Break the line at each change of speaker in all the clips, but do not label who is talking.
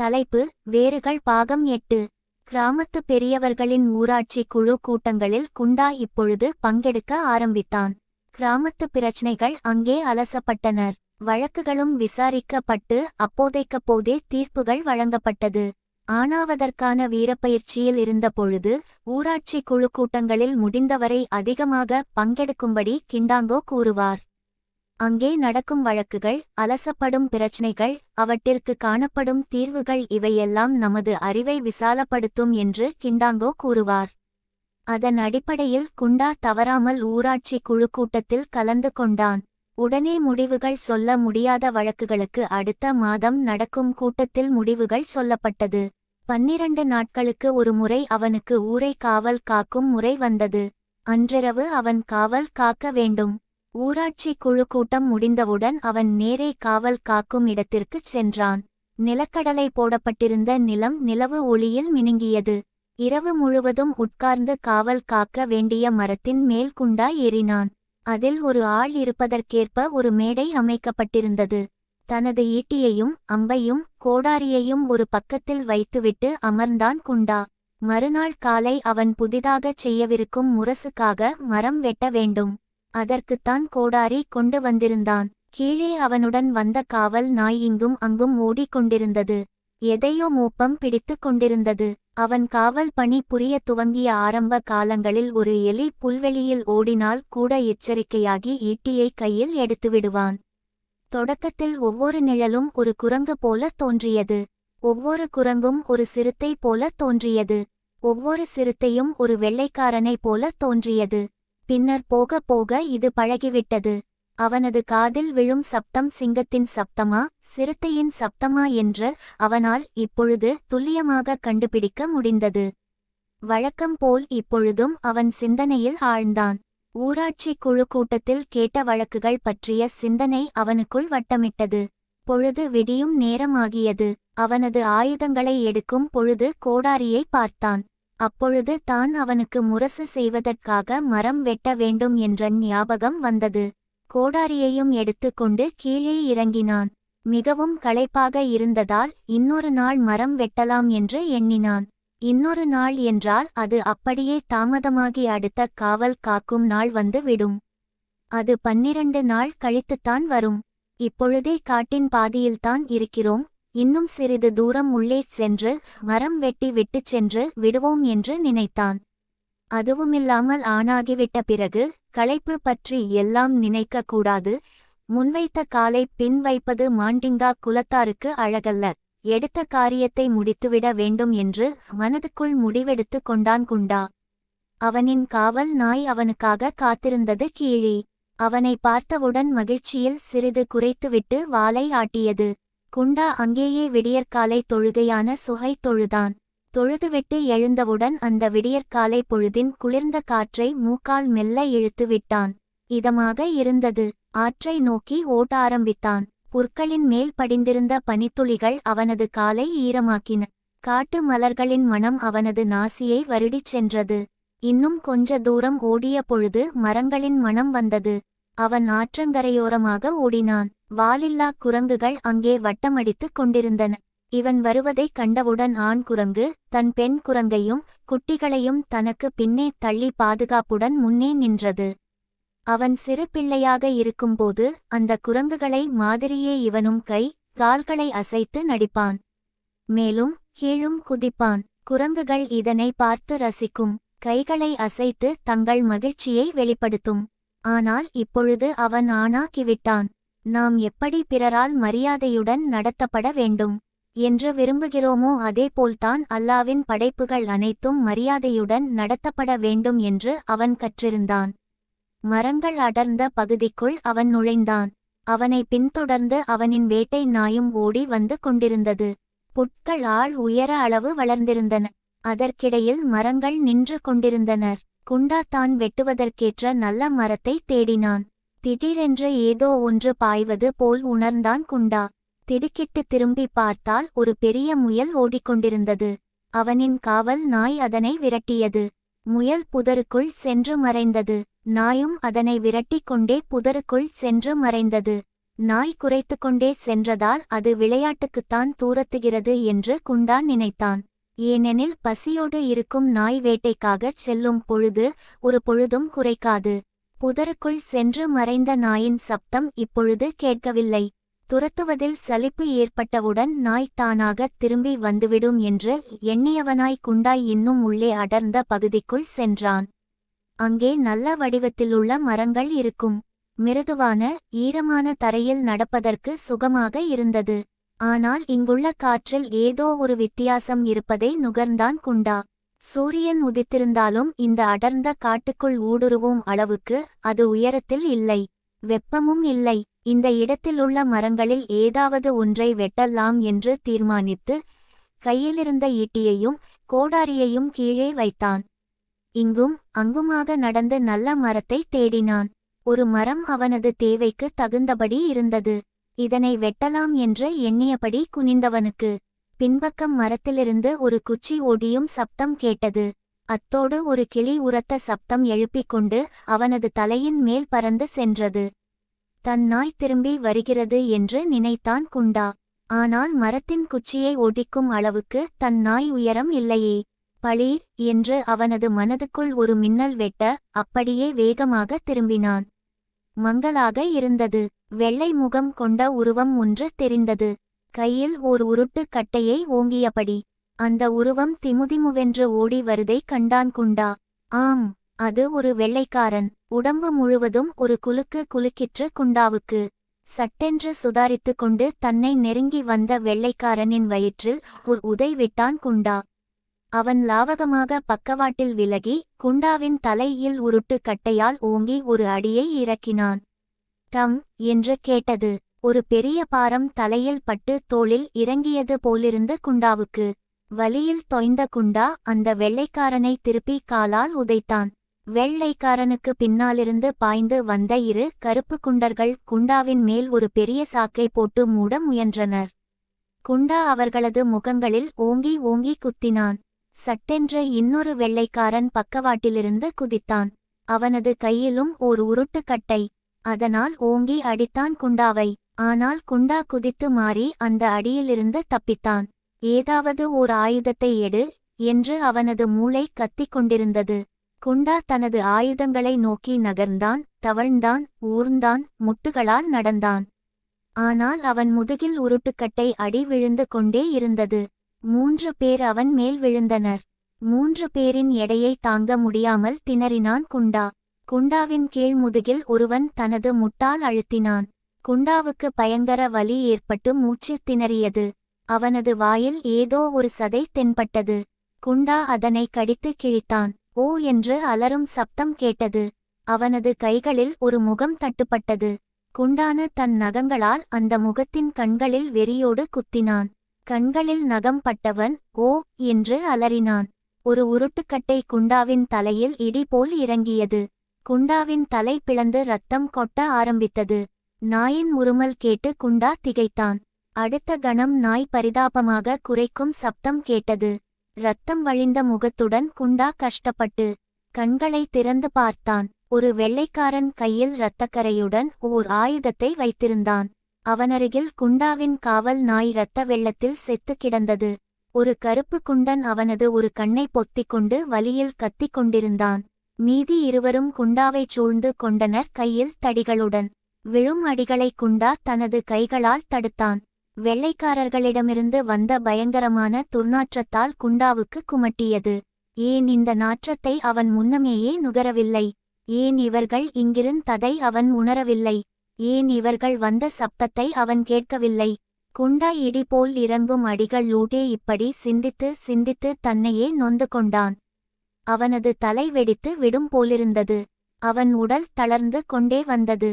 தலைப்பு வேறுகள் பாகம் எட்டு. கிராமத்து பெரியவர்களின் ஊராட்சி குழு கூட்டங்களில் குண்டா இப்பொழுது பங்கெடுக்க ஆரம்பித்தான். கிராமத்து பிரச்சனைகள் அங்கே அலசப்பட்டனர். வழக்குகளும் விசாரிக்கப்பட்டு அப்போதைக்கப்போதே தீர்ப்புகள் வழங்கப்பட்டது. ஆனாவதற்கான வீரப்பயிற்சியில் இருந்தபொழுது ஊராட்சி குழு கூட்டங்களில் முடிந்தவரை அதிகமாக பங்கெடுக்கும்படி கிண்டாங்கோ கூறுவார். அங்கே நடக்கும் வழக்குகள் அலசப்படும் பிரச்சினைகள் அவற்றிற்கு காணப்படும் தீர்வுகள் இவையெல்லாம் நமது அறிவை விசாலப்படுத்தும் என்று கிண்டாங்கோ கூறுவார். அதன் அடிப்படையில் குண்டா தவறாமல் ஊராட்சி குழு கூட்டத்தில் கலந்து கொண்டான். உடனே முடிவுகள் சொல்ல முடியாத வழக்குகளுக்கு அடுத்த மாதம் நடக்கும் கூட்டத்தில் முடிவுகள் சொல்லப்பட்டது. பன்னிரண்டு நாட்களுக்கு ஒரு முறை அவனுக்கு ஊரை காவல் காக்கும் முறை வந்தது. அன்றிரவு அவன் காவல் காக்க வேண்டும். ஊராட்சி குழு கூட்டம் முடிந்தவுடன் அவன் நேரே காவல் காக்கும் இடத்திற்குச் சென்றான். நிலக்கடலை போடப்பட்டிருந்த நிலம் நிலவு ஒளியில் மினுங்கியது. இரவு முழுவதும் உட்கார்ந்து காவல் காக்க வேண்டிய மரத்தின் மேல் குண்டா ஏறினான். அதில் ஒரு ஆள் இருப்பதற்கேற்ப ஒரு மேடை அமைக்கப்பட்டிருந்தது. தனது ஈட்டியையும் அம்பையும் கோடாரியையும் ஒரு பக்கத்தில் வைத்துவிட்டு அமர்ந்தான் குண்டா. மறுநாள் காலை அவன் புதிதாகச் செய்யவிருக்கும் முரசுக்காக மரம் வெட்ட வேண்டும். அதற்குத்தான் கோடாரி கொண்டு வந்திருந்தான். கீழே அவனுடன் வந்த காவல் நாய் இங்கும் அங்கும் ஓடிக்கொண்டிருந்தது எதையோ மோப்பம் பிடித்து கொண்டிருந்தது. அவன் காவல் பணி புரிய துவங்கிய ஆரம்ப காலங்களில் ஒரு எலி புல்வெளியில் ஓடினால் கூட எச்சரிக்கையாகி ஈட்டியை கையில் எடுத்துவிடுவான் தொடக்கத்தில் ஒவ்வொரு நிழலும் ஒரு குரங்கு போல தோன்றியது. ஒவ்வொரு குரங்கும் ஒரு சிறுத்தை போல தோன்றியது. ஒவ்வொரு சிறுத்தையும் ஒரு வெள்ளைக்காரனைப் போல தோன்றியது. பின்னர் போக போக இது பழகிவிட்டது. அவனது காதில் விழும் சப்தம் சிங்கத்தின் சப்தமா சிறுத்தையின் சப்தமா என்று அவனால் இப்பொழுது துல்லியமாக கண்டுபிடிக்க முடிந்தது. வழக்கம் போல் இப்பொழுதும் அவன் சிந்தனையில் ஆழ்ந்தான். ஊராட்சி குழு கூட்டத்தில் கேட்ட வழக்குகள் பற்றிய சிந்தனை அவனுக்குள் வட்டமிட்டது. பொழுது விடியும் நேரமாகியது. அவனது ஆயுதங்களை எடுக்கும் பொழுது கோடாரியை பார்த்தான். அப்பொழுது தான் அவனுக்கு முரசு செய்வதற்காக மரம் வெட்ட வேண்டும் என்ற ஞாபகம் வந்தது. கோடாரியையும் எடுத்துக்கொண்டு கீழே இறங்கினான். மிகவும் களைப்பாக இருந்ததால் இன்னொரு நாள் மரம் வெட்டலாம் என்று எண்ணினான். இன்னொரு நாள் என்றால் அது அப்படியே தாமதமாகி அடுத்த காவல் காக்கும் நாள் வந்து விடும். அது பன்னிரண்டு நாள் கழித்துத்தான் வரும். இப்பொழுதே காட்டின் பாதியில்தான் இருக்கிறோம். இன்னும் சிறிது தூரம் உள்ளே சென்று மரம் வெட்டி விட்டுச் சென்று விடுவோம் என்று நினைத்தான். அதுவுமில்லாமல் ஆணாகிவிட்ட பிறகு களைப்பு பற்றி எல்லாம் நினைக்க கூடாது. முன்வைத்த காலை பின் வைப்பது மாண்டிங்கா குலத்தாருக்கு அழகல்ல. எடுத்த காரியத்தை முடித்துவிட வேண்டும் என்று மனதுக்குள் முடிவெடுத்து கொண்டான் குண்டா. அவனின் காவல் நாய் அவனுக்காக காத்திருந்தது கீழே. அவனை பார்த்தவுடன் மகிழ்ச்சியில் சிறிது குறைத்துவிட்டு வாலை ஆட்டியது. குண்டா அங்கேயே விடியற்காலை தொழுகையான சுகை தொழுதான். தொழுதுவிட்டு எழுந்தவுடன் அந்த விடியற்காலை பொழுதின் குளிர்ந்த காற்றை மூக்கால் மெல்ல இழுத்து விட்டான். இதமாக இருந்தது. ஆற்றை நோக்கி ஓட்ட ஆரம்பித்தான். புற்களின் மேல் படிந்திருந்த பனித்துளிகள் அவனது காலை ஈரமாக்கின. காட்டு மலர்களின் மனம் அவனது நாசியை வருடிச் சென்றது. இன்னும் கொஞ்ச தூரம் ஓடிய பொழுது மரங்களின் மனம் வந்தது. அவன் ஆற்றங்கரையோரமாக ஓடினான். வாலில்லா குரங்குகள் அங்கே வட்டமடித்துக் கொண்டிருந்தன. இவன் வருவதைக் கண்டவுடன் ஆண் குரங்கு தன் பெண் குரங்கையும் குட்டிகளையும் தனக்கு பின்னே தள்ளி பாதுகாப்புடன் முன்னே நின்றது. அவன் சிறு பிள்ளையாக இருக்கும்போது அந்த குரங்குகளை மாதிரியே இவனும் கை கால்களை அசைத்து நடிப்பான். மேலும் கீழும் குதிப்பான். குரங்குகள் இதனை பார்த்து ரசிக்கும். கைகளை அசைத்து தங்கள் மகிழ்ச்சியை வெளிப்படுத்தும். ஆனால் இப்பொழுது அவன் ஆணாக்கிவிட்டான். நாம் எப்படி பிறரால் மரியாதையுடன் நடத்தப்பட வேண்டும்? என்று விரும்புகிறோமோ அதேபோல்தான் அல்லாவின் படைப்புகள் அனைத்தும் மரியாதையுடன் நடத்தப்பட வேண்டும் என்று அவன் கற்றிருந்தான். மரங்கள் அடர்ந்த பகுதிக்குள் அவன் நுழைந்தான். அவனை பின்தொடர்ந்து அவனின் வேட்டை நாயும் ஓடி வந்து கொண்டிருந்தது. புட்கள் ஆள் உயர அளவு வளர்ந்திருந்தன. அதற்கிடையில் மரங்கள் நின்று கொண்டிருந்தனர். குண்டா தான் வெட்டுவதற்கேற்ற நல்ல மரத்தை தேடினான். திடீரென்று ஏதோ ஒன்று பாய்வது போல் உணர்ந்தான் குண்டா. திடுக்கிட்டு திரும்பி பார்த்தால் ஒரு பெரிய முயல் ஓடிக்கொண்டிருந்தது. அவனின் காவல் நாய் அதனை விரட்டியது. முயல் புதருக்குள் சென்று மறைந்தது. நாயும் அதனை விரட்டிக் கொண்டே புதருக்குள் சென்று மறைந்தது. நாய் குறைத்து கொண்டே சென்றதால் அது விளையாட்டுக்குத்தான் தூரத்துகிறது என்று குண்டா நினைத்தான். ஏனெனில் பசியோடு இருக்கும் நாய் வேட்டைக்காகச் செல்லும் பொழுது ஒரு பொழுதும் குறைக்காது. புதருக்குள் சென்று மறைந்த நாயின் சப்தம் இப்பொழுது கேட்கவில்லை. துரத்துவதில் சலிப்பு ஏற்பட்டவுடன் நாய் தானாகத் திரும்பி வந்துவிடும் என்று எண்ணியவனாய் குண்டாய் இன்னும் உள்ளே அடர்ந்த பகுதிக்குள் சென்றான். அங்கே நல்ல வடிவத்திலுள்ள மரங்கள் இருக்கும். மிருதுவான ஈரமான தரையில் நடப்பதற்கு சுகமாக இருந்தது. ஆனால் இங்குள்ள காற்றில் ஏதோ ஒரு வித்தியாசம் இருப்பதை நுகர்ந்தான் குண்டா. சூரியன் உதித்திருந்தாலும் இந்த அடர்ந்த காட்டுக்குள் ஊடுருவும் அளவுக்கு அது உயரத்தில் இல்லை. வெப்பமும் இல்லை. இந்த இடத்திலுள்ள மரங்களில் ஏதாவது ஒன்றை வெட்டலாம் என்று தீர்மானித்து கையிலிருந்த ஈட்டியையும் கோடாரியையும் கீழே வைத்தான். இங்கும் அங்குமாக நடந்து நல்ல மரத்தை தேடினான். ஒரு மரம் அவனது தேவைக்கு தகுந்தபடி இருந்தது. இதனை வெட்டலாம் என்று எண்ணியபடி குனிந்தவனுக்கு பின்பக்கம் மரத்திலிருந்து ஒரு குச்சி ஒடியும் சப்தம் கேட்டது. அத்தோடு ஒரு கிளி உரத்த சப்தம் எழுப்பிக் கொண்டு அவனது தலையின் மேல் பறந்து சென்றது. தன் நாய் திரும்பி வருகிறது என்று நினைத்தான் குண்டா. ஆனால் மரத்தின் குச்சியை ஒடிக்கும் அளவுக்கு தன் நாய் உயரம் இல்லையே. பளீர் என்று அவனது மனதுக்குள் ஒரு மின்னல் வெட்ட அப்படியே வேகமாக திரும்பினான். மங்கலாக இருந்தது. வெள்ளை முகம் கொண்ட உருவம் ஒன்று தெரிந்தது. கையில் ஓர் உருட்டு கட்டையை ஓங்கியபடி அந்த உருவம் திமுதிமுவென்று ஓடி வருதை கண்டான் குண்டா. ஆம் அது ஒரு வெள்ளைக்காரன். உடம்பு முழுவதும் ஒரு குலுக்கு குலுக்கிற்று குண்டாவுக்கு. சட்டென்று சுதாரித்து கொண்டு தன்னை நெருங்கி வந்த வெள்ளைக்காரனின் வயிற்றில் ஒரு உதை விட்டான் குண்டா. அவன் லாவகமாக பக்கவாட்டில் விலகி குண்டாவின் தலையில் உருட்டு கட்டையால் ஓங்கி ஒரு அடியை இறக்கினான். டம் என்று கேட்டது. ஒரு பெரிய பாரம் தலையில் பட்டு தோளில் இறங்கியது போலிருந்த குண்டாவுக்கு. வலியில் தொய்ந்த குண்டா அந்த வெள்ளைக்காரனை திருப்பி காலால் உதைத்தான். வெள்ளைக்காரனுக்கு பின்னாலிருந்து பாய்ந்து வந்த இரு கருப்பு குண்டர்கள் குண்டாவின் மேல் ஒரு பெரிய சாக்கை போட்டு மூட முயன்றனர். குண்டா அவர்களது முகங்களில் ஓங்கி ஓங்கி குத்தினான். சட்டென்ற இன்னொரு வெள்ளைக்காரன் பக்கவாட்டிலிருந்து குதித்தான். அவனது கையிலும் ஓர் உருட்டுக்கட்டை. அதனால் ஓங்கி அடித்தான் குண்டாவை. ஆனால் குண்டா குதித்து மாறி அந்த அடியிலிருந்து தப்பித்தான். ஏதாவது ஓர் ஆயுதத்தை எடு என்று அவனது மூளை கத்திக் கொண்டிருந்தது. குண்டா தனது ஆயுதங்களை நோக்கி நகர்ந்தான் தவழ்ந்தான் ஊர்ந்தான் முட்டுகளால் நடந்தான். ஆனால் அவன் முதுகில் உருட்டுக்கட்டை அடி விழுந்து கொண்டே இருந்தது. மூன்று பேர் அவன் மேல் விழுந்தனர். மூன்று பேரின் எடையை தாங்க முடியாமல் திணறினான் குண்டா. குண்டாவின் கீழ் முதுகில் ஒருவன் தனது முட்டால் அழுத்தினான். குண்டாவுக்கு பயங்கர வலி ஏற்பட்டு மூச்சு திணறியது. அவனது வாயில் ஏதோ ஒரு சதை தென்பட்டது. குண்டா அதனை கடித்து கிழித்தான். ஓ என்று அலறும் சப்தம் கேட்டது. அவனது கைகளில் ஒரு முகம் தட்டுப்பட்டது. குண்டானு தன் நகங்களால் அந்த முகத்தின் கண்களில் வெறியோடு குத்தினான். கண்களில் நகம் பட்டவன் ஓ என்று அலறினான். ஒரு உருட்டுக்கட்டை குண்டாவின் தலையில் இடி போல் இறங்கியது. குண்டாவின் தலை பிளந்து ரத்தம் கொட்ட ஆரம்பித்தது. நாயின் உருமல் கேட்டு குண்டா திகைத்தான். அடுத்த கணம் நாய் பரிதாபமாக குறைக்கும் சப்தம் கேட்டது. ரத்தம் வழிந்த முகத்துடன் குண்டா கஷ்டப்பட்டு கண்களை திறந்து பார்த்தான். ஒரு வெள்ளைக்காரன் கையில் இரத்தக்கரையுடன் ஓர் ஆயுதத்தை வைத்திருந்தான். அவனருகில் குண்டாவின் காவல் நாய் இரத்த வெள்ளத்தில் செத்து கிடந்தது. ஒரு கருப்பு குண்டன் அவனது ஒரு கண்ணை பொத்திக் கொண்டு வலியில் கத்திக் கொண்டிருந்தான். மீதி இருவரும் குண்டாவைச் சூழ்ந்து கொண்டனர் கையில் தடிகளுடன். விழும் அடிகளை குண்டா தனது கைகளால் தடுத்தான். வெள்ளைக்காரர்களிடமிருந்து வந்த பயங்கரமான துர்நாற்றத்தால் குண்டாவுக்கு குமட்டியது. ஏன் இந்த நாற்றத்தை அவன் முன்னமேயே நுகரவில்லை? ஏன் இவர்கள் இங்கிருந்ததை அவன் உணரவில்லை? ஏன் இவர்கள் வந்த சப்தத்தை அவன் கேட்கவில்லை? குண்டா இடி போல் இறங்கும் அடிகள் லூட்டே இப்படி சிந்தித்து சிந்தித்து தன்னையே நொந்து கொண்டான். அவனது தலை வெடித்து விடும் போலிருந்தது. அவன் உடல் தளர்ந்து கொண்டே வந்தது.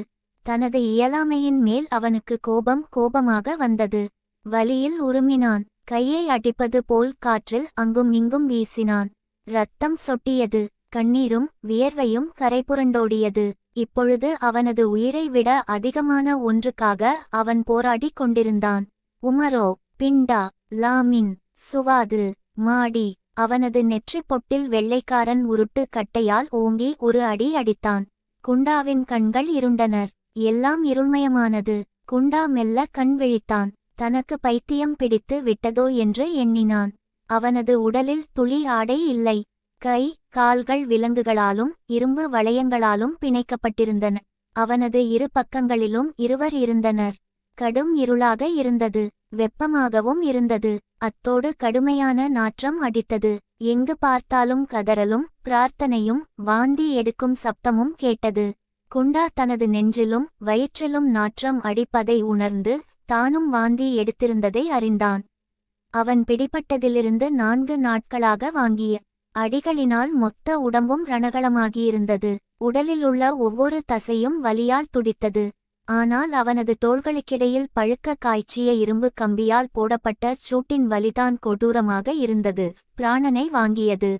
தனது இயலாமையின் மேல் அவனுக்கு கோபம் கோபமாக வந்தது. வலியில் உருமினான். கையை அடிப்பது போல் காற்றில் அங்கும் இங்கும் வீசினான். ரத்தம் சொட்டியது. கண்ணீரும் வியர்வையும் கரைபுரண்டோடியது. இப்பொழுது அவனது உயிரை விட அதிகமான ஒன்றுக்காக அவன் போராடிக் கொண்டிருந்தான். உமரோ பிண்டா லாமின் சுவாது மாடி அவனது நெற்றிப் பொட்டில் வெள்ளைக்காரன் உருட்டு கட்டையால் ஓங்கி ஒரு அடி அடித்தான். குண்டாவின் கண்கள் இருண்டனர். எல்லாம் இருள்மயமானது. குண்டா மெல்ல கண் விழித்தான். தனக்கு பைத்தியம் பிடித்து விட்டதோ என்று எண்ணினான். அவனது உடலில் துளி ஆடை இல்லை. கை கால்கள் விலங்குகளாலும் இரும்பு வளையங்களாலும் பிணைக்கப்பட்டிருந்தன. அவனது இரு பக்கங்களிலும் இருவர் இருந்தனர். கடும் இருளாக இருந்தது. வெப்பமாகவும் இருந்தது. அத்தோடு கடுமையான நாற்றம் அடித்தது. எங்கு பார்த்தாலும் கதறலும் பிரார்த்தனையும் வாந்தி எடுக்கும் சப்தமும் கேட்டது. குண்டா தனது நெஞ்சிலும் வயிற்றிலும் நாற்றம் அடிப்பதை உணர்ந்து தானும் வாந்தி எடுத்திருந்ததை அறிந்தான். அவன் பிடிபட்டதிலிருந்து நான்கு நாட்களாக வாங்கிய அடிகளினால் மொத்த உடம்பும் ரணகளமாகியிருந்தது உடலிலுள்ள ஒவ்வொரு தசையும் வலியால் துடித்தது. ஆனால் அவனது தோள்களுக்கிடையில் பழுக்க காய்ச்சிய இரும்பு கம்பியால் போடப்பட்ட சூட்டின் வலிதான் கொடூரமாக இருந்தது. பிராணனை வாங்கியது.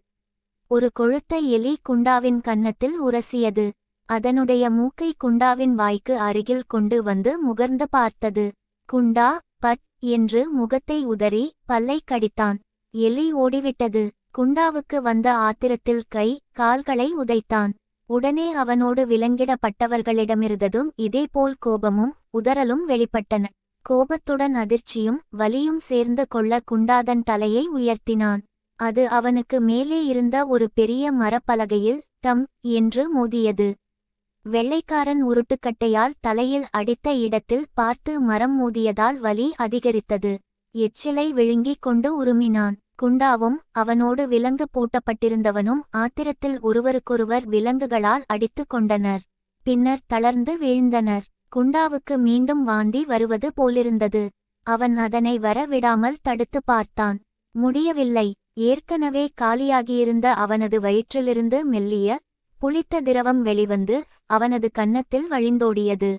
ஒரு கொழுத்த எலி குண்டாவின் கன்னத்தில் உரசியது. அதனுடைய மூக்கை குண்டாவின் வாய்க்கு அருகில் கொண்டு வந்து முகர்ந்து பார்த்தது. குண்டா பட் என்று முகத்தை உதறி பல்லை கடித்தான். எலி ஓடிவிட்டது. குண்டாவுக்கு வந்த ஆத்திரத்தில் கை கால்களை உதைத்தான். உடனே அவனோடு விலங்கிடப்பட்டவர்களிடமிருந்ததும் இதேபோல் கோபமும் உதறலும் வெளிப்பட்டன. கோபத்துடன் அதிர்ச்சியும் வலியும் சேர்ந்து கொள்ள குண்டாதன் தலையை உயர்த்தினான். அது அவனுக்கு மேலே இருந்த ஒரு பெரிய மரப்பலகையில் டம் என்று மோதியது. வெள்ளைக்காரன் உருட்டுக்கட்டையால் தலையில் அடித்த இடத்தில் பார்த்து மரம் மோதியதால் வலி அதிகரித்தது. எச்சிலை விழுங்கிக் கொண்டு உருமினான். குண்டாவும் அவனோடு விலங்கு பூட்டப்பட்டிருந்தவனும் ஆத்திரத்தில் ஒருவருக்கொருவர் விலங்குகளால் அடித்து கொண்டனர். பின்னர் தளர்ந்து வீழ்ந்தனர். குண்டாவுக்கு மீண்டும் வாந்தி வருவது போலிருந்தது. அவன் அதனை வர விடாமல் தடுத்து பார்த்தான். முடியவில்லை. ஏற்கனவே காலியாகியிருந்த அவனது வயிற்றிலிருந்து மெல்லிய புளித்த திரவம் வெளிவந்து அவனது கன்னத்தில் வழிந்தோடியது.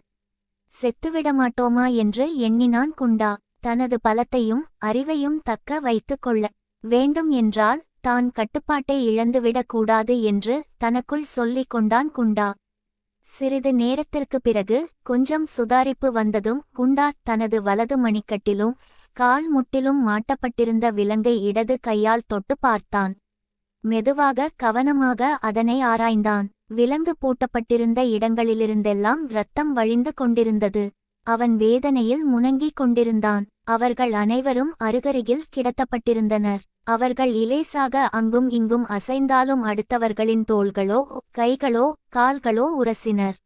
செத்துவிடமாட்டோமா? என்று எண்ணினான் குண்டா. தனது பலத்தையும் அறிவையும் தக்க வைத்துக் கொள்ள. வேண்டும் என்றால் தான் கட்டுப்பாட்டை இழந்துவிடக் கூடாது என்று தனக்குள் சொல்லிக் கொண்டான் குண்டா. சிறிது நேரத்திற்கு பிறகு கொஞ்சம் சுதாரிப்பு வந்ததும் குண்டா தனது வலது மணிக்கட்டிலும் கால் முட்டிலும் மாட்டப்பட்டிருந்த விலங்கை இடது கையால் தொட்டு பார்த்தான். மெதுவாக கவனமாக அதனை ஆராய்ந்தான். விலங்கு பூட்டப்பட்டிருந்த இடங்களிலிருந்தெல்லாம் இரத்தம் வழிந்து கொண்டிருந்தது. அவன் வேதனையில் முணங்கிக் கொண்டிருந்தான். அவர்கள் அனைவரும் அருகருகில் கிடத்தப்பட்டிருந்தனர். அவர்கள் இலேசாக அங்கும் இங்கும் அசைந்தாலும் அடுத்தவர்களின் தோள்களோ கைகளோ கால்களோ உரசினர்.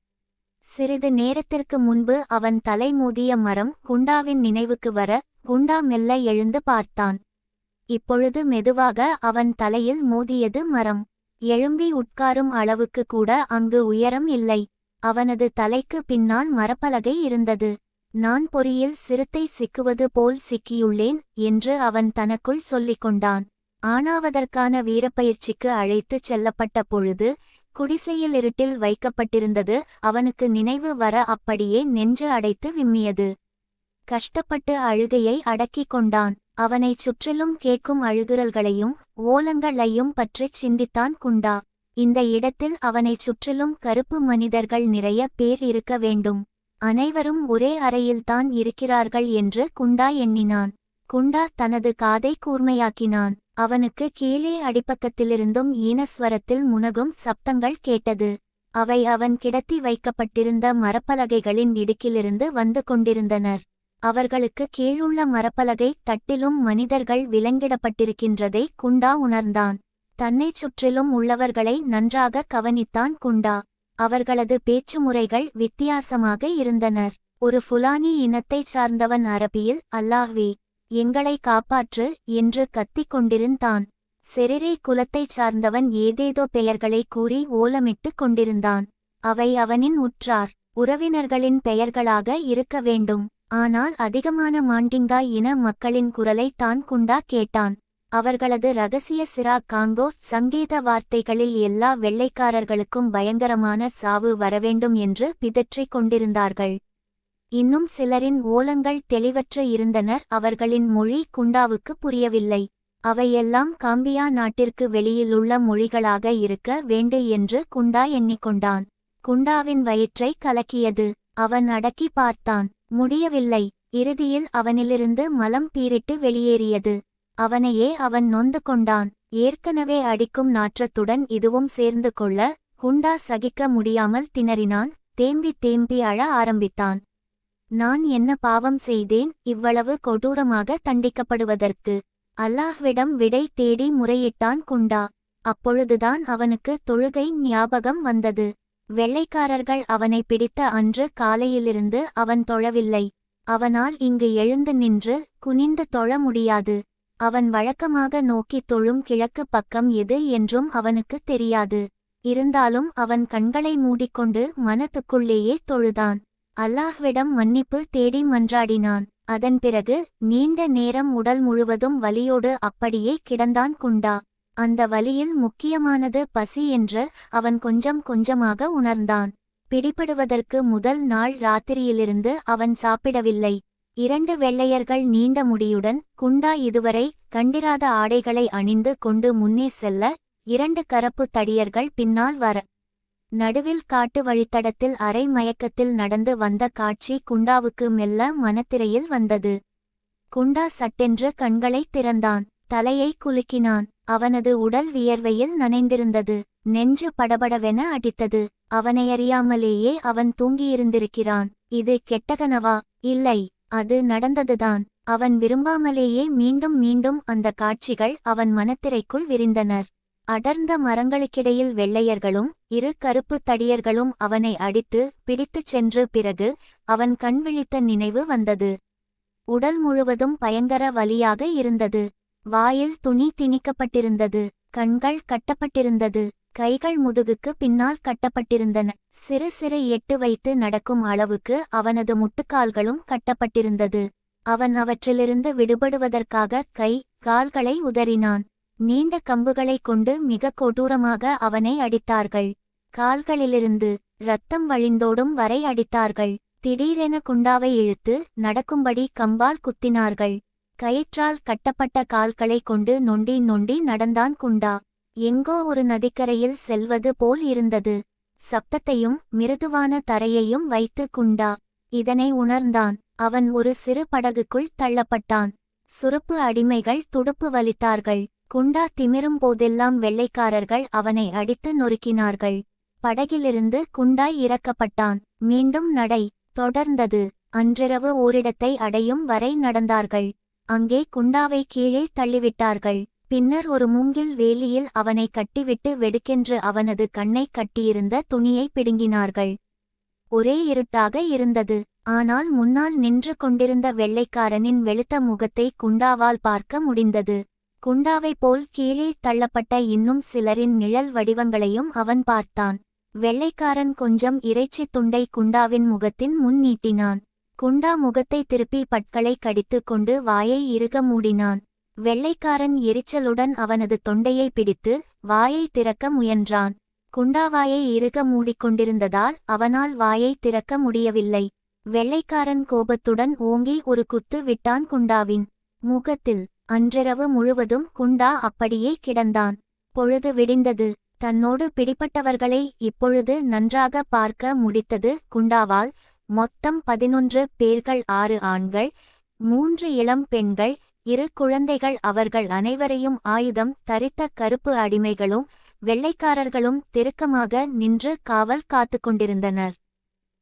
சிறிது நேரத்திற்கு முன்பு அவன் தலைமோதிய மரம் குண்டாவின் நினைவுக்கு வர குண்டா மெல்ல எழுந்து பார்த்தான். இப்பொழுது மெதுவாக அவன் தலையில் மோதியது மரம். எழும்பி உட்காரும் அளவுக்கு கூட அங்கு உயரம் இல்லை. அவனது தலைக்கு பின்னால் மரப்பலகை இருந்தது. நான் பொறியில் சிறுத்தை சிக்குவது போல் சிக்கியுள்ளேன் என்று அவன் தனக்குள் சொல்லிக் கொண்டான். ஆனாவதற்கான வீரப்பயிற்சிக்கு அழைத்துச் செல்லப்பட்ட பொழுது குடிசையில் இருட்டில் வைக்கப்பட்டிருந்தது அவனுக்கு நினைவு வர அப்படியே நெஞ்சு அடைத்து விம்மியது. கஷ்டப்பட்டு அழுகையை அடக்கிக் கொண்டான். அவனைச் சுற்றிலும் கேட்கும் அழுகுரல்களையும் ஓலங்களையும் பற்றிச் சிந்தித்தான் குண்டா. இந்த இடத்தில் அவனைச் சுற்றிலும் கருப்பு மனிதர்கள் நிறைய பேர் இருக்க வேண்டும். அனைவரும் ஒரே அறையில்தான் இருக்கிறார்கள் என்று குண்டா எண்ணினான். குண்டா தனது காதை கூர்மையாக்கினான். அவனுக்கு கீழே அடிப்பக்கத்திலிருந்தும் ஈனஸ்வரத்தில் முனகும் சப்தங்கள் கேட்டது. அவை அவன் கிடத்தி வைக்கப்பட்டிருந்த மரப்பலகைகளின் இடுக்கிலிருந்து வந்து கொண்டிருந்தனர். அவர்களுக்கு கீழுள்ள மரப்பலகை தட்டிலும் மனிதர்கள் விலங்கிடப்பட்டிருக்கின்றதை குண்டா உணர்ந்தான். தன்னைச் சுற்றிலும் உள்ளவர்களை நன்றாக கவனித்தான் குண்டா. அவர்களது பேச்சு முறைகள் வித்தியாசமாக இருந்தனர். ஒரு ஃபுலானி இனத்தைச் சார்ந்தவன் அரபியில் அல்லாஹ்வே எங்களை காப்பாற்று என்று கத்திக் கொண்டிருந்தான். செரிரே குலத்தைச் சார்ந்தவன் ஏதேதோ பெயர்களை கூறி ஓலமிட்டு கொண்டிருந்தான். அவை அவனின் உற்றார் உறவினர்களின் பெயர்களாக இருக்க வேண்டும். ஆனால் அதிகமான மாண்டிங்கா இன மக்களின் குரலை தான் குண்டா கேட்டான். அவர்களது ரகசிய சிரா காங்கோ சங்கீத வார்த்தைகளில் எல்லா வெள்ளைக்காரர்களுக்கும் பயங்கரமான சாவு வரவேண்டும் என்று பிதற்றிக் கொண்டிருந்தார்கள். இன்னும் சிலரின் ஓலங்கள் தெளிவற்ற இருந்தனர். அவர்களின் மொழி குண்டாவுக்கு புரியவில்லை. அவையெல்லாம் காம்பியா நாட்டிற்கு வெளியிலுள்ள மொழிகளாக இருக்க வேண்டு என்று குண்டா எண்ணிக்கொண்டான். குண்டாவின் வயிற்றை கலக்கியது. அவன் அடக்கி பார்த்தான். முடியவில்லை. இறுதியில் அவனிலிருந்து மலம் பீரிட்டு வெளியேறியது. அவனையே அவன் நொந்து கொண்டான். ஏற்கனவே அடிக்கும் நாற்றத்துடன் இதுவும் சேர்ந்து கொள்ள குண்டா சகிக்க முடியாமல் திணறினான். தேம்பி தேம்பி அழ ஆரம்பித்தான். நான் என்ன பாவம் செய்தேன்? இவ்வளவு கொடூரமாக தண்டிக்கப்படுவதற்கு. அல்லாஹ்விடம் விடை தேடி முறையிட்டான் குண்டா. அப்பொழுதுதான் அவனுக்கு தொழுகை ஞாபகம் வந்தது. வெள்ளைக்காரர்கள் அவனை பிடித்த அன்று காலையிலிருந்து அவன் தொழவில்லை. அவனால் இங்கு எழுந்து நின்று குனிந்து தொழ முடியாது. அவன் வழக்கமாக நோக்கி தொழும் கிழக்கு பக்கம் எது என்றும் அவனுக்கு தெரியாது. இருந்தாலும் அவன் கண்களை மூடிக்கொண்டு மனத்துக்குள்ளேயே தொழுதான். அல்லாஹ்விடம் மன்னிப்பு தேடி மன்றாடினான். அதன் பிறகு நீண்ட நேரம் உடல் முழுவதும் வலியோடு அப்படியே கிடந்தான் குண்டா. அந்த வழியில் முக்கியமானது பசி என்று அவன் கொஞ்சம் கொஞ்சமாக உணர்ந்தான். பிடிபடுவதற்கு முதல் நாள் ராத்திரியிலிருந்து அவன் சாப்பிடவில்லை. இரண்டு வெள்ளையர்கள் நீண்ட முடியுடன் குண்டா இதுவரை கண்டிராத ஆடைகளை அணிந்து கொண்டு முன்னே செல்ல இரண்டு கரப்பு தடியர்கள் பின்னால் வர. நடுவில் காட்டு வழித்தடத்தில் அரை மயக்கத்தில் நடந்து வந்த காட்சி குண்டாவுக்கு மெல்ல மனத்திரையில் வந்தது. குண்டா சட்டென்று கண்களைத் திறந்தான். தலையை குலுக்கினான். அவனது உடல் வியர்வையில் நனைந்திருந்தது. நெஞ்சு படபடவென அடித்தது. அவனையறியாமலேயே அவன் தூங்கியிருந்திருக்கிறான். இது கெட்டகனவா? இல்லை. அது நடந்ததுதான். அவன் விரும்பாமலேயே மீண்டும் மீண்டும் அந்த காட்சிகள் அவன் மனத்திரைக்குள் விரிந்தனர். அடர்ந்த மரங்களுக்கிடையில் வெள்ளையர்களும் இரு கருப்பு தடியர்களும் அவனை அடித்து பிடித்துச் சென்று பிறகு அவன் கண் விழித்த நினைவு வந்தது. உடல் முழுவதும் பயங்கர வலியாக இருந்தது. வாயில் துணி திணிக்கப்பட்டிருந்தது கண்கள் கட்டப்பட்டிருந்தது கைகள் முதுகுக்கு பின்னால் கட்டப்பட்டிருந்தன. சிறு சிறு எட்டு வைத்து நடக்கும் அளவுக்கு அவனது முட்டுக்கால்களும் கட்டப்பட்டிருந்தது. அவன் அவற்றிலிருந்து விடுபடுவதற்காக கை கால்களை உதறினான். நீண்ட கம்புகளைக் கொண்டு மிக கொடூரமாக அவனை அடித்தார்கள். கால்களிலிருந்து ரத்தம் வழிந்தோடும் வரை அடித்தார்கள். திடீரென குண்டாவை இழுத்து நடக்கும்படி கம்பால் குத்தினார்கள். கயிற்றால் கட்டப்பட்ட கால்களை கொண்டு நொண்டி நொண்டி நடந்தான் குண்டா. எங்கோ ஒரு நதிக்கரையில் செல்வது போல் இருந்தது. சப்தத்தையும் மிருதுவான தரையையும் வைத்து குண்டா. இதனை உணர்ந்தான். அவன் ஒரு சிறு படகுக்குள் தள்ளப்பட்டான். சுருப்பு அடிமைகள் துடுப்பு வலித்தார்கள். குண்டா திமிரும் போதெல்லாம் வெள்ளைக்காரர்கள் அவனை அடித்து நொறுக்கினார்கள். படகிலிருந்து குண்டாய் இறக்கப்பட்டான். மீண்டும் நடை. தொடர்ந்தது. அன்றிரவு ஓரிடத்தை அடையும் வரை நடந்தார்கள். அங்கே குண்டாவை கீழே தள்ளிவிட்டார்கள். பின்னர் ஒரு மூங்கில் வேலியில் அவனை கட்டிவிட்டு வெடுக்கென்று அவனது கண்ணை கட்டியிருந்த துணியை பிடுங்கினார்கள். ஒரே இருட்டாக இருந்தது. ஆனால் முன்னால் நின்று கொண்டிருந்த வெள்ளைக்காரனின் வெளுத்த முகத்தை குண்டாவால் பார்க்க முடிந்தது. குண்டாவைப் போல் கீழே தள்ளப்பட்ட இன்னும் சிலரின் நிழல் வடிவங்களையும் அவன் பார்த்தான். வெள்ளைக்காரன் கொஞ்சம் இறைச்சி துண்டை குண்டாவின் முகத்தின் முன் நீட்டினான். குண்டா முகத்தை திருப்பி பட்களை கடித்து கொண்டு வாயை இறுக மூடினான். வெள்ளைக்காரன் எரிச்சலுடன் அவனது தொண்டையை பிடித்து வாயை திறக்க முயன்றான். குண்டாவாயை இறுக மூடிக்கொண்டிருந்ததால் அவனால் வாயை திறக்க முடியவில்லை. வெள்ளைக்காரன் கோபத்துடன் ஓங்கி ஒரு குத்து விட்டான் குண்டாவின் முகத்தில். அன்றிரவு முழுவதும் குண்டா அப்படியே கிடந்தான். பொழுது விடிந்தது. தன்னோடு பிடிப்பட்டவர்களை இப்பொழுது நன்றாக பார்க்க முடித்தது குண்டாவால் மொத்தம் பதினொன்று பேர்கள் ஆறு ஆண்கள் மூன்று இளம் பெண்கள் இரு குழந்தைகள். அவர்கள் அனைவரையும் ஆயுதம் தரித்த கருப்பு அடிமைகளும் வெள்ளைக்காரர்களும் திருக்கமாக நின்று காவல் காத்து கொண்டிருந்தனர்.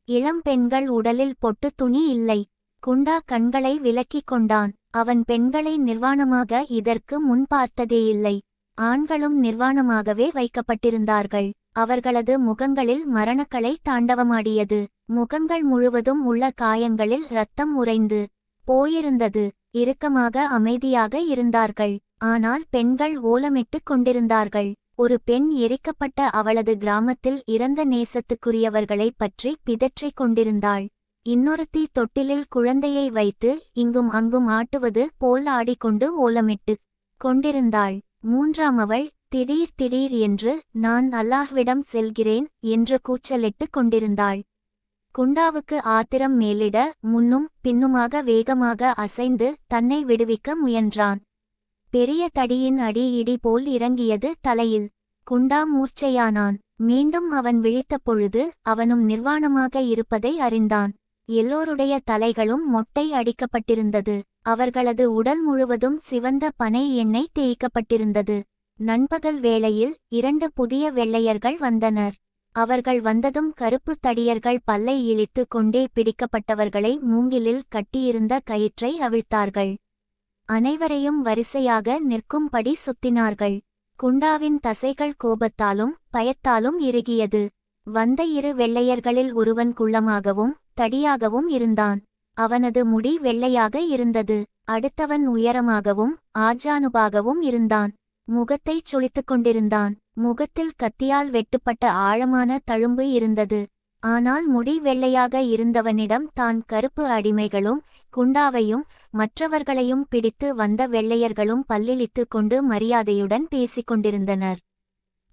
இளம் பெண்கள் உடலில் பொட்டு துணி இல்லை. குண்டா கண்களை விலக்கிக் கொண்டான். அவன் பெண்களை நிர்வாணமாக இதற்கு முன் பார்த்ததேயில்லை ஆண்களும் நிர்வாணமாகவே வைக்கப்பட்டிருந்தார்கள். அவர்களது முகங்களில் மரணக்கலை தாண்டவமாடியது. முகங்கள் முழுவதும் உள்ள காயங்களில் இரத்தம் உறைந்து போயிருந்தது. இறுக்கமாக அமைதியாக இருந்தார்கள். ஆனால் பெண்கள் ஓலமிட்டுக் கொண்டிருந்தார்கள். ஒரு பெண் எரிக்கப்பட்ட அவளது கிராமத்தில் இறந்த நேசத்துக்குரியவர்களைப் பற்றி பிதற்றிக் கொண்டிருந்தாள். இன்னொருத்தி தொட்டிலில் குழந்தையை வைத்து இங்கும் அங்கும் ஆட்டுவது போல் ஆடிக்கொண்டு ஓலமிட்டு கொண்டிருந்தாள். மூன்றாமவள் திடீர் திடீர் என்று நான் அல்லாஹ்விடம் செல்கிறேன் என்று கூச்சலிட்டு கொண்டிருந்தாள். குண்டாவுக்கு ஆத்திரம் மேலிட முன்னும் பின்னுமாக வேகமாக அசைந்து தன்னை விடுவிக்க முயன்றான். பெரிய தடியின் அடி இடி போல் இறங்கியது தலையில். குண்டா மூர்ச்சையானான். மீண்டும் அவன் விழித்த பொழுது அவனும் நிர்வாணமாக இருப்பதை அறிந்தான். எல்லோருடைய தலைகளும் மொட்டை அடிக்கப்பட்டிருந்தது. அவர்களது உடல் முழுவதும் சிவந்த பனை எண்ணெய் தேய்க்கப்பட்டிருந்தது. நண்பகல் வேளையில் இரண்டு புதிய வெள்ளையர்கள் வந்தனர். அவர்கள் வந்ததும் கருப்பு தடியர்கள் பல்லை இழித்து கொண்டே பிடிக்கப்பட்டவர்களை மூங்கிலில் கட்டியிருந்த கயிற்றை அவிழ்த்தார்கள். அனைவரையும் வரிசையாக நிற்கும்படி சுத்தினார்கள். குண்டாவின் தசைகள் கோபத்தாலும் பயத்தாலும் இறுகியது. வந்த இரு வெள்ளையர்களில் ஒருவன் குள்ளமாகவும் தடியாகவும் இருந்தான். அவனது முடி வெள்ளையாக இருந்தது. அடுத்தவன் உயரமாகவும் ஆஜானுபாகவும் இருந்தான். முகத்தைச் சுளித்துக் கொண்டிருந்தான். முகத்தில் கத்தியால் வெட்டுப்பட்ட ஆழமான தழும்பு இருந்தது. ஆனால் முடி வெள்ளையாக இருந்தவனிடம் தான் கருப்பு அடிமைகளும் குண்டாவையும் மற்றவர்களையும் பிடித்து வந்த வெள்ளையர்களும் பல்லிழித்து கொண்டு மரியாதையுடன் பேசிக் கொண்டிருந்தனர்.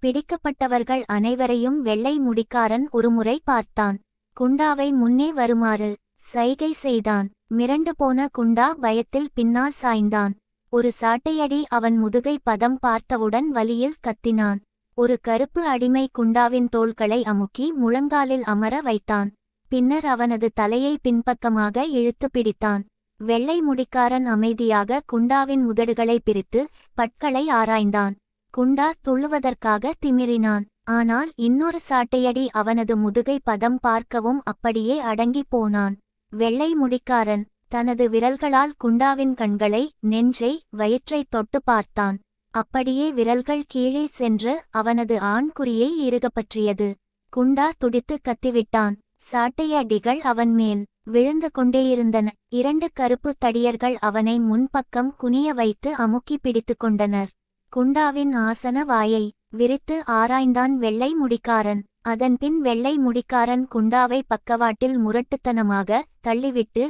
பிடிக்கப்பட்டவர்கள் அனைவரையும் வெள்ளை முடிக்காரன் ஒருமுறை பார்த்தான். குண்டாவை முன்னே வருமாறு சைகை செய்தான். மிரண்டு போன குண்டா பயத்தில் பின்னால் சாய்ந்தான். ஒரு சாட்டையடி அவன் முதுகை பதம் பார்த்தவுடன் வலியில் கத்தினான். ஒரு கருப்பு அடிமை குண்டாவின் தோள்களை அமுக்கி முழங்காலில் அமர வைத்தான். பின்னர் அவனது தலையை பின்பக்கமாக இழுத்து பிடித்தான். வெள்ளை முடிக்காரன் அமைதியாக குண்டாவின் உதடுகளை பிரித்து பட்களை ஆராய்ந்தான். குண்டா துள்ளுவதற்காக திமிரினான். ஆனால் இன்னொரு சாட்டையடி அவனது முதுகை பதம் பார்க்கவும் அப்படியே அடங்கிப் போனான். வெள்ளை முடிக்காரன் தனது விரல்களால் குண்டாவின் கண்களை நெஞ்சை வயிற்றை தொட்டு பார்த்தான். அப்படியே விரல்கள் கீழே சென்று அவனது ஆண்குறியை இறுகப்பற்றியது. குண்டா துடித்து கத்திவிட்டான். சாட்டையடிகள் அவன் மேல் விழுந்து கொண்டேயிருந்தன. இரண்டு கருப்பு தடியர்கள் அவனை முன்பக்கம் குனிய வைத்து அமுக்கி பிடித்து கொண்டனர். குண்டாவின் ஆசன வாயை விரித்து ஆராய்ந்தான் வெள்ளை முடிக்காரன். அதன்பின் வெள்ளை முடிக்காரன் குண்டாவை பக்கவாட்டில் முரட்டுத்தனமாக தள்ளிவிட்டு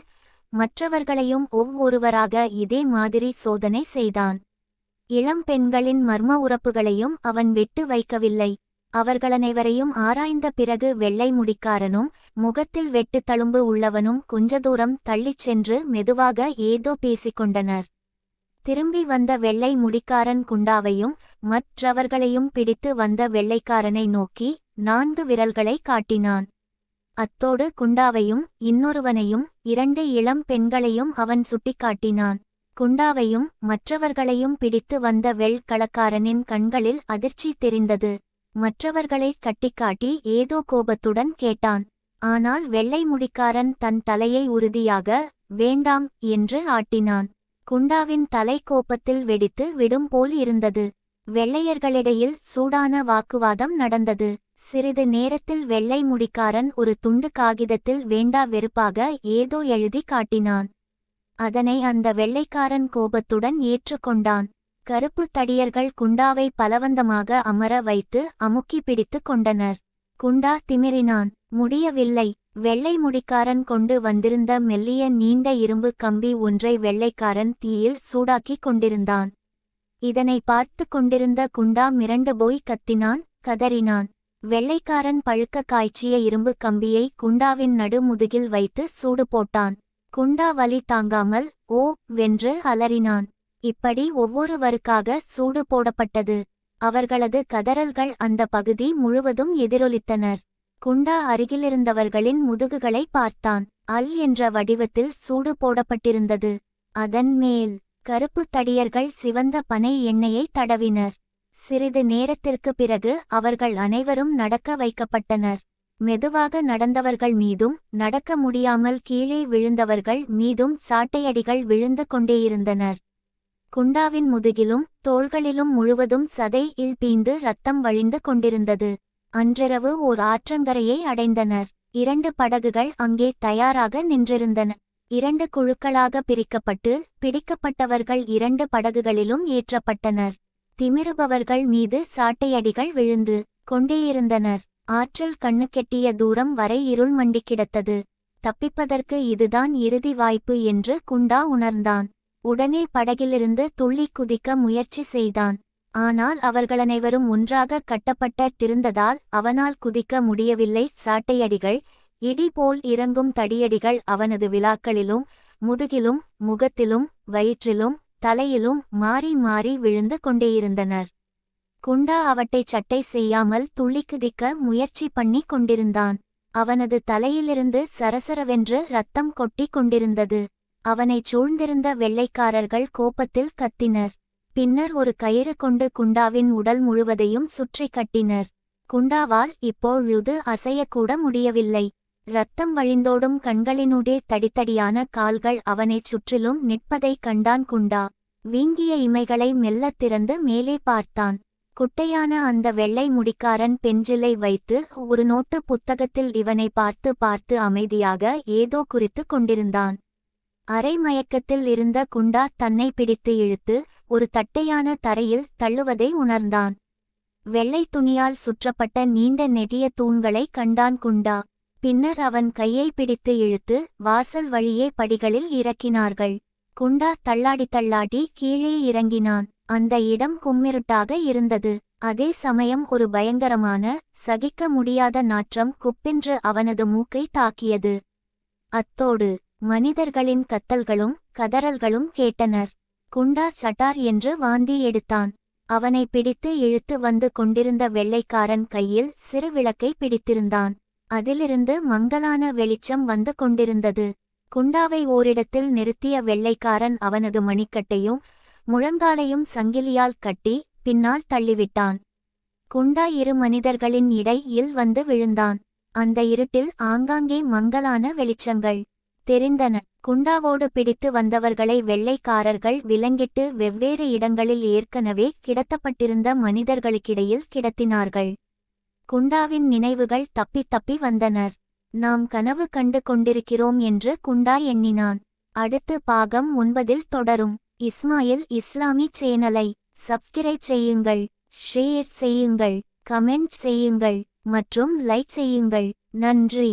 மற்றவர்களையும் ஒவ்வொருவராக இதே மாதிரி சோதனை செய்தான். இளம் பெண்களின் மர்ம உறப்புகளையும் அவன் விட்டு வைக்கவில்லை. அவர்களனைவரையும் ஆராய்ந்த பிறகு வெள்ளை முடிக்காரனும் முகத்தில் வெட்டு தழும்பு உள்ளவனும் கொஞ்ச தூரம் தள்ளிச் சென்று மெதுவாக ஏதோ பேசிக்கொண்டனர். திரும்பி வந்த வெள்ளை முடிக்காரன் குண்டாவையும் மற்றவர்களையும் பிடித்து வந்த வெள்ளைக்காரனை நோக்கி நான்கு விரல்களை காட்டினான். அத்தோடு குண்டாவையும் இன்னொருவனையும் இரண்டு இளம் பெண்களையும் அவன் சுட்டிக்காட்டினான். குண்டாவையும் மற்றவர்களையும் பிடித்து வந்த வெள்கலக்காரனின் கண்களில் அதிர்ச்சி தெரிந்தது. மற்றவர்களை கட்டிக்காட்டி ஏதோ கோபத்துடன் கேட்டான். ஆனால் வெள்ளை முடிக்காரன் தன் தலையை உறுதியாக வேண்டாம் என்று ஆட்டினான். குண்டாவின் தலை கோபத்தில் வெடித்து விடும் போல் இருந்தது. வெள்ளையர்களிடையில் சூடான வாக்குவாதம் நடந்தது. சிறிது நேரத்தில் வெள்ளை முடிக்காரன் ஒரு துண்டு காகிதத்தில் வேண்டா வெறுப்பாக ஏதோ எழுதி காட்டினான். அதனை அந்த வெள்ளைக்காரன் கோபத்துடன் ஏற்றுக்கொண்டான் கருப்பு தடியர்கள் குண்டாவை பலவந்தமாக அமர வைத்து அமுக்கி பிடித்து கொண்டனர். குண்டா திமிரினான். முடியவில்லை. வெள்ளை முடிக்காரன் கொண்டு வந்திருந்த மெல்லிய நீண்ட இரும்பு கம்பி ஒன்றை வெள்ளைக்காரன் தீயில் சூடாக்கிக் கொண்டிருந்தான். இதனை பார்த்து கொண்டிருந்த குண்டா மிரண்டு போய் கத்தினான் கதறினான். வெள்ளைக்காரன் பழுக்க காய்ச்சிய இரும்பு கம்பியை குண்டாவின் நடுமுதுகில் வைத்து சூடு போட்டான். குண்டா வலி தாங்காமல் ஓ வென்று அலறினான். இப்படி ஒவ்வொருவருக்காக சூடு போடப்பட்டது. அவர்களது கதறல்கள் அந்த பகுதி முழுவதும் எதிரொலித்தனர். குண்டா அருகிலிருந்தவர்களின் முதுகுகளை பார்த்தான். அல் என்ற வடிவத்தில் சூடு போடப்பட்டிருந்தது. அதன் மேல் கருப்பு தடியர்கள் சிவந்த பனை எண்ணெயை தடவினர். சிறிது நேரத்திற்கு பிறகு அவர்கள் அனைவரும் நடக்க வைக்கப்பட்டனர். மெதுவாக நடந்தவர்கள் மீதும் நடக்க முடியாமல் கீழே விழுந்தவர்கள் மீதும் சாட்டையடிகள் விழுந்து கொண்டேயிருந்தனர். குண்டாவின் முதுகிலும் தோள்களிலும் முழுவதும் சதை இழ்பீந்து ரத்தம் வழிந்து கொண்டிருந்தது. அன்றிரவு ஓர் ஆற்றங்கரையை அடைந்தனர். இரண்டு படகுகள் அங்கே தயாராக நின்றிருந்தன. இரண்டு குழுக்களாக பிரிக்கப்பட்டு பிடிக்கப்பட்டவர்கள் இரண்டு படகுகளிலும் ஏற்றப்பட்டனர். திமிருபவர்கள் மீது சாட்டையடிகள் விழுந்து கொண்டேயிருந்தனர். ஆற்றல் கண்ணுக்கெட்டிய தூரம் வரை இருள் மண்டி கிடத்தது. தப்பிப்பதற்கு இதுதான் இறுதி வாய்ப்பு என்று குண்டா உணர்ந்தான். உடனே படகிலிருந்து துள்ளி குதிக்க முயற்சி செய்தான். ஆனால் அவர்களனைவரும் ஒன்றாக கட்டப்பட்டிருந்ததால் அவனால் குதிக்க முடியவில்லை. சாட்டையடிகள் இடி போல் இறங்கும் தடியடிகள் அவனது விழாக்களிலும் முதுகிலும் முகத்திலும் வயிற்றிலும் தலையிலும் மாறி மாறி விழுந்து கொண்டேயிருந்தனர். குண்டா அவட்டை சட்டை செய்யாமல் துள்ளிக்குதிக்க முயற்சி பண்ணி கொண்டிருந்தான். அவனது தலையிலிருந்து சரசரவென்று ரத்தம் கொட்டிக் கொண்டிருந்தது. அவனைச் சூழ்ந்திருந்த வெள்ளைக்காரர்கள் கோபத்தில் கத்தினர். பின்னர் ஒரு கயிறு கொண்டு குண்டாவின் உடல் முழுவதையும் சுற்றி கட்டினர். குண்டாவால் இப்பொழுது அசையக்கூட முடியவில்லை. ரத்தம் வழிந்தோடும் கண்களினூடே தடித்தடியான கால்கள் அவனைச் சுற்றிலும் நிற்பதைக் கண்டான் குண்டா. வீங்கிய இமைகளை மெல்லத் திறந்து மேலே பார்த்தான். குட்டையான அந்த வெள்ளை முடிக்காரன் பெஞ்சிலை வைத்து ஒரு நோட்டு புத்தகத்தில் இவனை பார்த்து பார்த்து அமைதியாக ஏதோ குறித்து கொண்டிருந்தான். அரை மயக்கத்தில் இருந்த குண்டா தன்னை பிடித்து இழுத்து ஒரு தட்டையான தரையில் தள்ளுவதை உணர்ந்தான். வெள்ளை துணியால் சுற்றப்பட்ட நீண்ட நெடிய தூண்களை கண்டான் குண்டா. பின்னர் அவன் கையை பிடித்து இழுத்து வாசல் வழியே படிகளில் இறக்கினார்கள். குண்டா தள்ளாடி தள்ளாடி கீழே இறங்கினான். அந்த இடம் கும்மிருட்டாக இருந்தது. அதே சமயம் ஒரு பயங்கரமான சகிக்க முடியாத நாற்றம் குப்பென்று அவனது மூக்கை தாக்கியது. அத்தோடு மனிதர்களின் கத்தல்களும் கதறல்களும் கேட்டனர். குண்டா சட்டார் என்று வாந்தி எடுத்தான். அவனை பிடித்து இழுத்து வந்து கொண்டிருந்த வெள்ளைக்காரன் கையில் சிறு விளக்கை பிடித்திருந்தான். அதிலிருந்து மங்கலான வெளிச்சம் வந்து கொண்டிருந்தது. குண்டாவை ஓரிடத்தில் நிறுத்திய வெள்ளைக்காரன் அவனது மணிக்கட்டையும் முழங்காலையும் சங்கிலியால் கட்டி பின்னால் தள்ளிவிட்டான். குண்டா இரு மனிதர்களின் இடையில் வந்து விழுந்தான். அந்த இருட்டில் ஆங்காங்கே மங்கலான வெளிச்சங்கள் தெரிந்தன. குண்டாவோடு பிடித்து வந்தவர்களை வெள்ளைக்காரர்கள் விலங்கிட்டு வெவ்வேறு இடங்களில் ஏற்கனவே கிடத்தப்பட்டிருந்த மனிதர்களுக்கிடையில் கிடத்தினார்கள். குண்டாவின் நினைவுகள் தப்பி தப்பி வந்தனர். நாம் கனவு கண்டு கொண்டிருக்கிறோம் என்று குண்டா எண்ணினான். அடுத்து பாகம் ஒன்பதில் தொடரும். இஸ்மாயில் இஸ்லாமி சேனலை சப்ஸ்கிரைப் செய்யுங்கள் ஷேர் செய்யுங்கள் கமெண்ட் செய்யுங்கள் மற்றும் லைக் செய்யுங்கள். நன்றி!